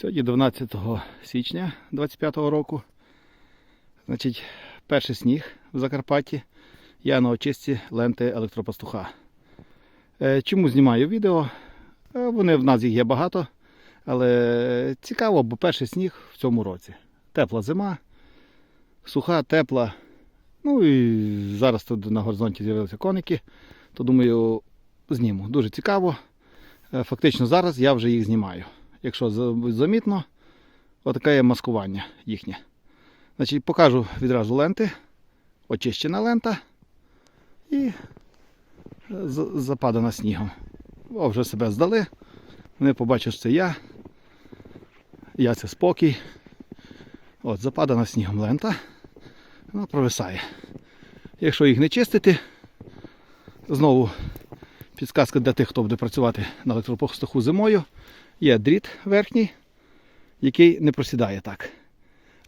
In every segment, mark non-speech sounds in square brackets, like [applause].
Сьогодні 12 січня 25 року. Значить, перший сніг в Закарпатті. Я на очистці ленти електропастуха. Е, Чому знімаю відео? Е, Вони в нас їх є багато, але цікаво, бо перший сніг в цьому році. Тепла зима, суха, тепла. Ну і зараз тут на горизонті з'явилися коники, то думаю, зніму. Дуже цікаво. Е, Фактично зараз я вже їх знімаю. Якщо замітно, отаке є маскування їхнє. Значить, покажу відразу ленти, очищена лента і западана снігом. О, вже себе здали. Вони побачать, що це я. Я це спокій. От, западана снігом лента. Вона провисає. Якщо їх не чистити, знову підсказка для тих, хто буде працювати на електропостаху зимою. Є дріт верхній, який не просідає так.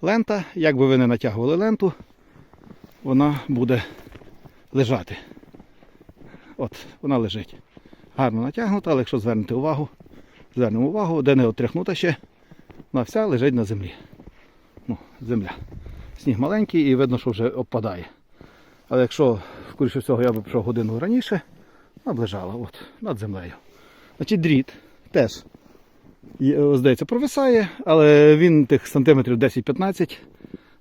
Лента, як би ви не натягували ленту, вона буде лежати. От, вона лежить. Гарно натягнута, але якщо звернете увагу, звернемо увагу, де не отряхнута ще, вона вся лежить на землі. Ну, земля. Сніг маленький і видно, що вже опадає. Але якщо, скоріше всього, я б пішов годину раніше, вона б лежала от, над землею. Значить, дріт теж, здається, провисає, але він тих сантиметрів 10-15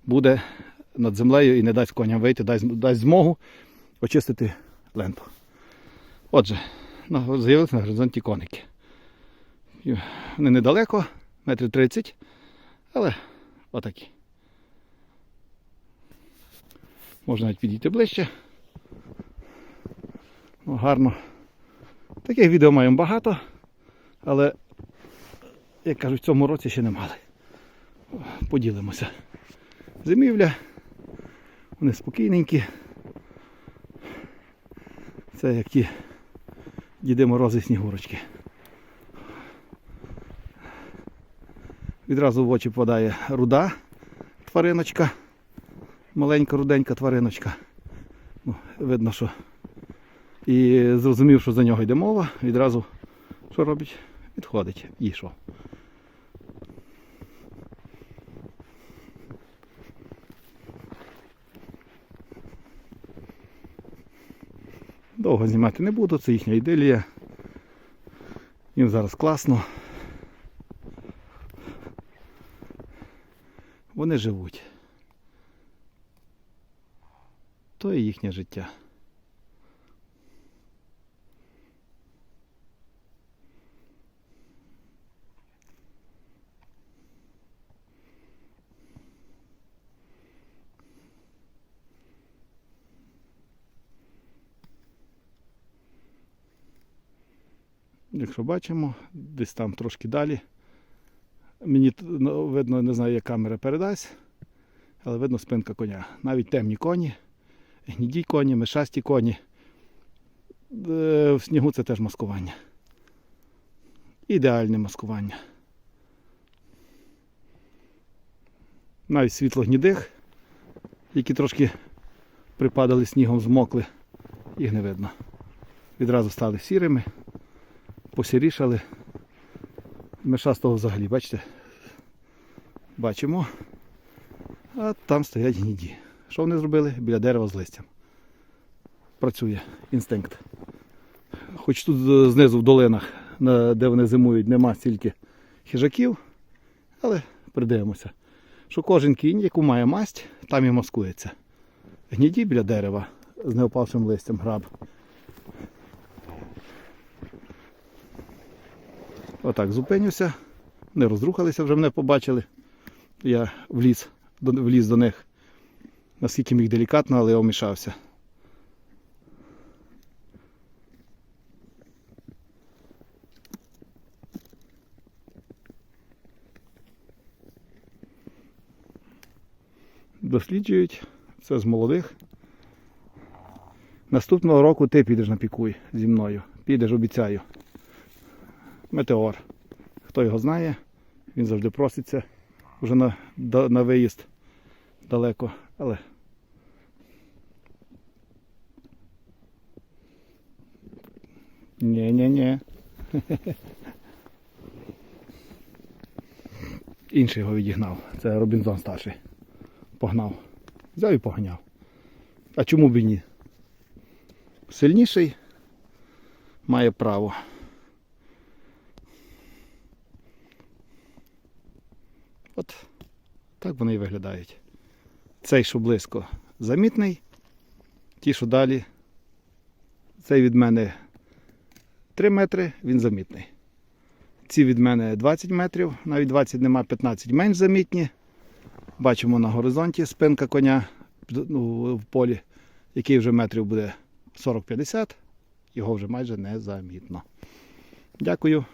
буде над землею і не дасть коням вийти, дасть, дасть змогу очистити ленту. Отже, на- з'явилися на горизонті коники. Вони недалеко, метрів 30, але отакі. Можна навіть підійти ближче. Ну, гарно. Таких відео маємо багато, але, як кажуть, в цьому році ще не мали. Поділимося. Зимівля. Вони спокійненькі. Це як ті діди морози снігурочки. Відразу в очі попадає руда твариночка. Маленька руденька твариночка. Ну, видно, що і зрозумів, що за нього йде мова, відразу що робить? Відходить. І що? Довго знімати не буду, це їхня іделія. Їм зараз класно. Вони живуть. То і їхнє життя. Якщо бачимо, десь там трошки далі. Мені ну, видно, не знаю, як камера передасть, але видно спинка коня. Навіть темні коні, гніді коні, мишасті коні. Е, В снігу це теж маскування. Ідеальне маскування. Навіть світлогнідих, які трошки припадали снігом, змокли, їх не видно. Відразу стали сірими посірішали. Мешастого взагалі, бачите? Бачимо. А там стоять гніді. Що вони зробили? Біля дерева з листям. Працює інстинкт. Хоч тут знизу в долинах, де вони зимують, нема стільки хижаків, але придивимося, що кожен кінь, яку має масть, там і маскується. Гніді біля дерева з неопавшим листям граб. Отак зупинюся. Не розрухалися, вже мене побачили. Я вліз, вліз до них. Наскільки міг делікатно, але я вмішався. Досліджують. Це з молодих. Наступного року ти підеш на пікуй зі мною. Підеш, обіцяю. Метеор. Хто його знає, він завжди проситься вже на, на виїзд далеко, але. Ні-ні-ні. [laughs] інший його відігнав. Це Робінзон старший. Погнав. Взяв і погнав. А чому б і ні? Сильніший має право. От так вони і виглядають. Цей, що близько, замітний. Ті, що далі. Цей від мене 3 метри, він замітний. Ці від мене 20 метрів, навіть 20 нема, 15 менш замітні. Бачимо на горизонті спинка коня ну, в полі, який вже метрів буде 40-50, його вже майже не замітно. Дякую.